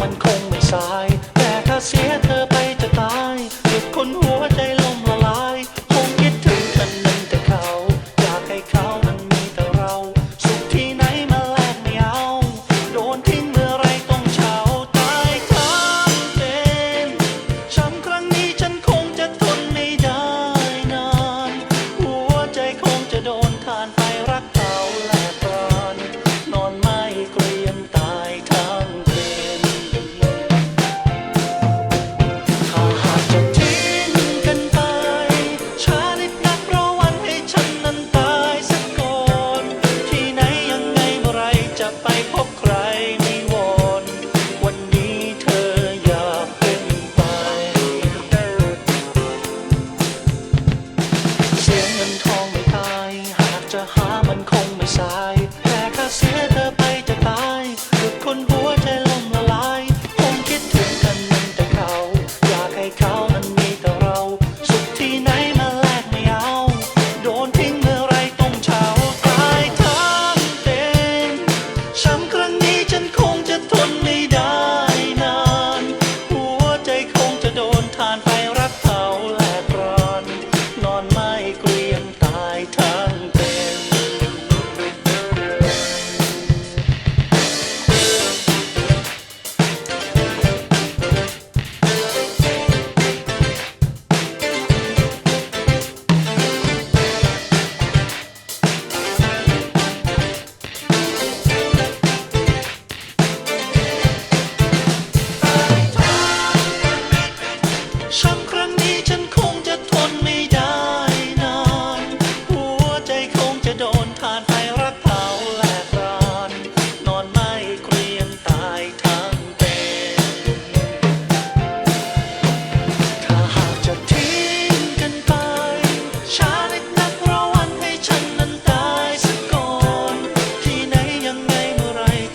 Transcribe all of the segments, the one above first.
มันคงไม่สาย แต่ถ้าเสียเธอไปจะตายเก็กคนหัวใจ คงไม่สายแต่ถ้าเสียเธอไป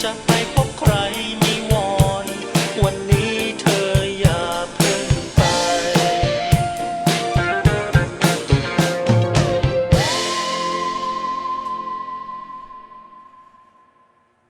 ต